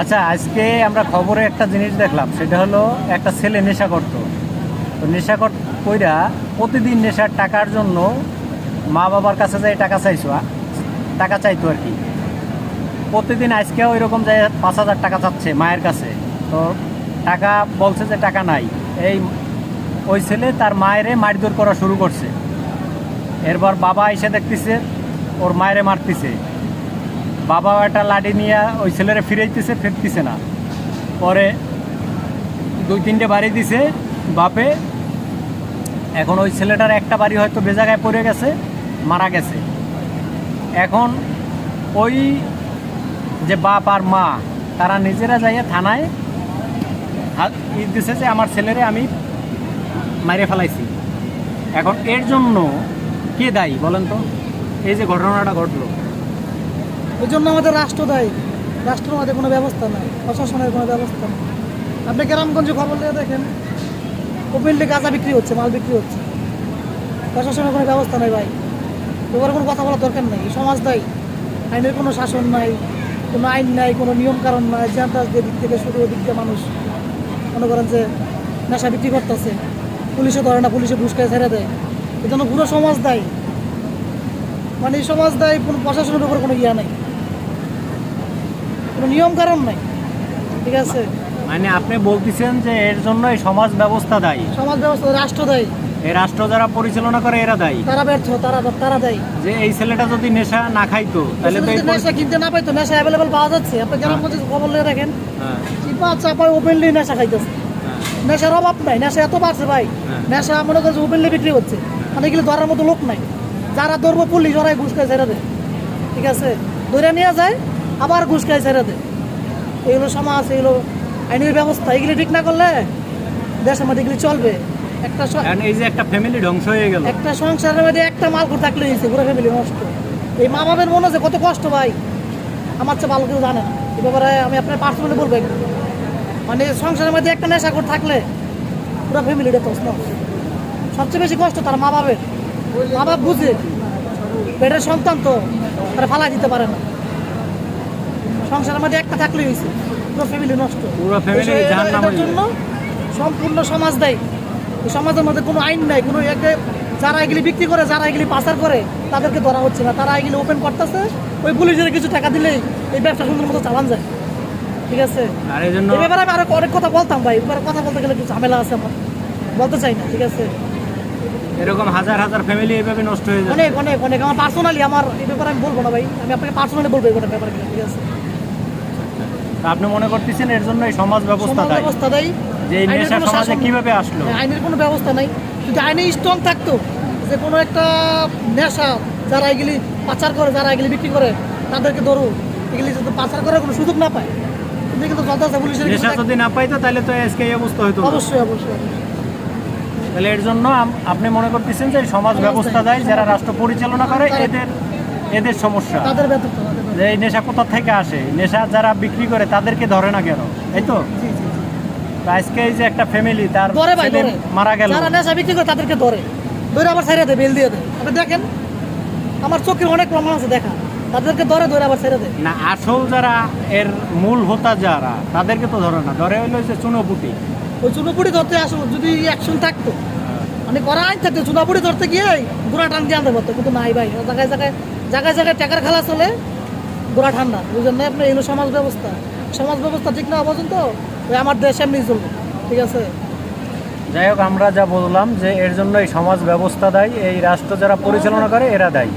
আচ্ছা আজকে আমরা খবরে একটা জিনিস দেখলাম, সেটা হলো একটা ছেলে নেশা করতো। তো নেশা কর, কইরা প্রতিদিন নেশার টাকার জন্য মা বাবার কাছে যাই টাকা চাইছো টাকা চাইতো আর কি। প্রতিদিন আজকেও এরকম যায় পাঁচ হাজার টাকা চাচ্ছে মায়ের কাছে। তো টাকা বলছে যে টাকা নাই। এই ওই ছেলে তার মায়েরে মারধর করা শুরু করছে। এরপর বাবা এসে দেখতেছে, ওর মায়েরে মারতেছে। বাবা একটা লাঠি নিয়ে ওই ছেলেরে ফিরাইতেছে, ফিরতেছে না। পরে দুই তিনটে বাড়ি দিছে বাপে। এখন ওই ছেলেটার একটা বাড়ি হয়তো বেজাগায় পড়ে গেছে, মারা গেছে। এখন ওই যে বাপ আর মা, তারা নিজেরা যাইয়া থানায় ই দিছে যে আমার ছেলেরে আমি মাইরে ফেলাইছি। এখন এর জন্য কে দায়ী বলেন তো? এই যে ঘটনাটা ঘটলো। এই জন্য আমাদের রাষ্ট্র দায়ী। রাষ্ট্রের মধ্যে কোনো ব্যবস্থা নাই, প্রশাসনের কোনো ব্যবস্থা নেই। আপনি গ্রামগঞ্জে খবর দিয়ে দেখেন ওপেনলি গাঁজা বিক্রি হচ্ছে, মাল বিক্রি হচ্ছে। প্রশাসনের কোনো ব্যবস্থা নেই ভাই। এবার কোনো কথা বলার দরকার নেই, সমাজ দায়ী। আইনের কোনো শাসন নাই, কোনো আইন নাই, কোনো নিয়ম কারণ নাই জ্যান্তাস দিয়ে দিক থেকে শুরু দিক দিয়ে মানুষ। মনে করেন যে নেশা বিক্রি করতেছে পুলিশে ধরে না, পুলিশে ঘুষ খায় ছেড়ে দেয়। এই জন্য পুরো সমাজ দায়ী। মানে এই সমাজ দায়ী, কোনো প্রশাসনের উপর কোনো ইয়া নাই। কোনো নিয়ম কারণ নাই। ঠিক আছে? মানে আপনি বলতেছেন যে এর জন্য সমাজ ব্যবস্থা দায়ী। সমাজ ব্যবস্থা রাষ্ট্র দেয়। এই রাষ্ট্র যারা পরিচালনা করে এরা দায়ী। তারা ব্যর্থ তারা তারা দেয়। যে এই ছেলেটা যদি নেশা না খাইতো তাহলে তো নেশা কিনতে না পাইতো নেশা অ্যাভেলেবল পাওয়া যাচ্ছে। আপনি গ্রামগঞ্জে খবর নিয়ে হ্যাঁ, চিপা চাপায় ওপেনলি নেশা খাইতেছে। হ্যাঁ, নেশার অভাব নাই নেশা এত বাড়ছে ভাই। হ্যাঁ। নেশা মনে করছে ওপেনলি বিক্রি হচ্ছে। মানে এগুলো ধরার মতো লোক নাই। যারা ধরবো পুলিশ ওরাই ঘুষ খায় ছেড়ে দেয়। ঠিক আছে? ধরে নিয়ে যায় আবার ঘুষ খায় ছেড়ে দেয় এগুলো সমাজ এগুলো আইনের ব্যবস্থা এগুলি ঠিক না করলে দেশের মধ্যে এগুলি চলবে। একটা এই যে একটা ফ্যামিলি ধ্বংস হয়ে গেল। একটা সংসারের মধ্যে একটা মাল করে থাকলে হয়েছে পুরো ফ্যামিলি নষ্ট। এই মা বাবার মনে আছে কত কষ্ট ভাই। আমার চেয়ে ভালো কেউ জানে না। এই ব্যাপারে আমি আপনার পার্সোনালি বলব। মানে সংসারের মধ্যে একটা নেশা করে থাকলে পুরো ফ্যামিলিটা তো নষ্ট সবচেয়ে বেশি কষ্ট তার মা বাবের মা বাপ বুঝে পেটের সন্তান তো তারা ফালাই দিতে পারে না। সংসারের মধ্যে একটা থাকলে হয়েছে। পুরো ফ্যামিলি নষ্ট। পুরো family এই- জাহান্নামে এটার জন্য সম্পূর্ণ সমাজ দেয়। এই সমাজের মধ্যে কোনো আইন নাই কোনো একটা যারা এগুলি বিক্রি করে যারা এগুলি পাচার করে তাদেরকে ধরা হচ্ছে না। তারা এগুলি ওপেন করতেছে ওই পুলিশের কিছু টাকা দিলেই এই ব্যবসা সুন্দর মতো চালান যায়। ঠিক আছে? আর এই ব্যাপারে আমি আরও অনেক কথা বলতাম ভাই। এবার কথা বলতে গেলে একটু ঝামেলা আছে আমার। বলতে চাই না ঠিক আছে? এরকম হাজার হাজার ফ্যামিলি এইভাবে নষ্ট হয়ে যায় অনেক অনেক অনেক। আমার পার্সোনালি আমার এই ব্যাপারে আমি বলব না ভাই। আমি আপনাকে পার্সোনালি বলব এই ব্যাপারে ঠিক আছে? আপনি মনে করতেছেন এর জন্য এই সমাজ ব্যবস্থা দায়ী? ব্যবস্থা দেয়। যে এই নেশা সমাজে কীভাবে আসলো? হ্যাঁ, আইনের কোনো ব্যবস্থা নাই। যদি আইনে স্ট্রং থাকতো যে কোনো একটা নেশা যারা এগুলি পাচার করে যারা এগুলি বিক্রি করে তাদেরকে ধরো এগুলি যদি পাচার করার কোনো সুযোগ না পায় কিন্তু কিন্তু পুলিশের নেশা যদি না পাইতো তাহলে তো আজকে এই অবস্থা হতো অবশ্যই অবশ্যই। তাহলে এর জন্য আপনি মনে করতেছেন যে সমাজ ব্যবস্থা দেয় যারা রাষ্ট্র পরিচালনা করে এদের এদের সমস্যা। তাদের তাদের ব্যর্থতা। যে এই নেশা কোথা থেকে আসে? নেশা যারা বিক্রি করে তাদেরকে ধরে না কেন? এই তো? আজকে এই যে একটা ফ্যামিলি তার মারা গেল। যারা নেশা বিক্রি করে তাদেরকে ধরে। ধরে আবার ছেড়ে দেয় বেল দিয়ে দেয় আপনি দেখেন আমার চোখের অনেক প্রমাণ আছে দেখা। তাদেরকে ধরে ধরে আবার ছেড়ে দেয় না আসল যারা এর মূল হোতা যারা তাদেরকে তো ধরে না। ধরে হইল যে চুনোপুটি। ওই চুনোপুরি ধরতে আসো যদি অ্যাকশন থাকতো। মানে করা আইন থাকতো চুনাপুরি ধরতে গিয়ে গোড়া টান দিয়ে আনতে পারতো কিন্তু নাই ভাই। জায়গায় জায়গায় জায়গায় জায়গায় টাকার খেলা চলে গোড়া ঠান্ডা, ওই না আপনার এগুলো সমাজ ব্যবস্থা। সমাজ ব্যবস্থা ঠিক না পর্যন্ত ওই আমার দেশ এমনি চলবে, ঠিক আছে? যাই হোক, আমরা যা বললাম যে এর জন্য এই সমাজ ব্যবস্থা দেয়, এই রাষ্ট্র যারা পরিচালনা করে, এরা দেয়।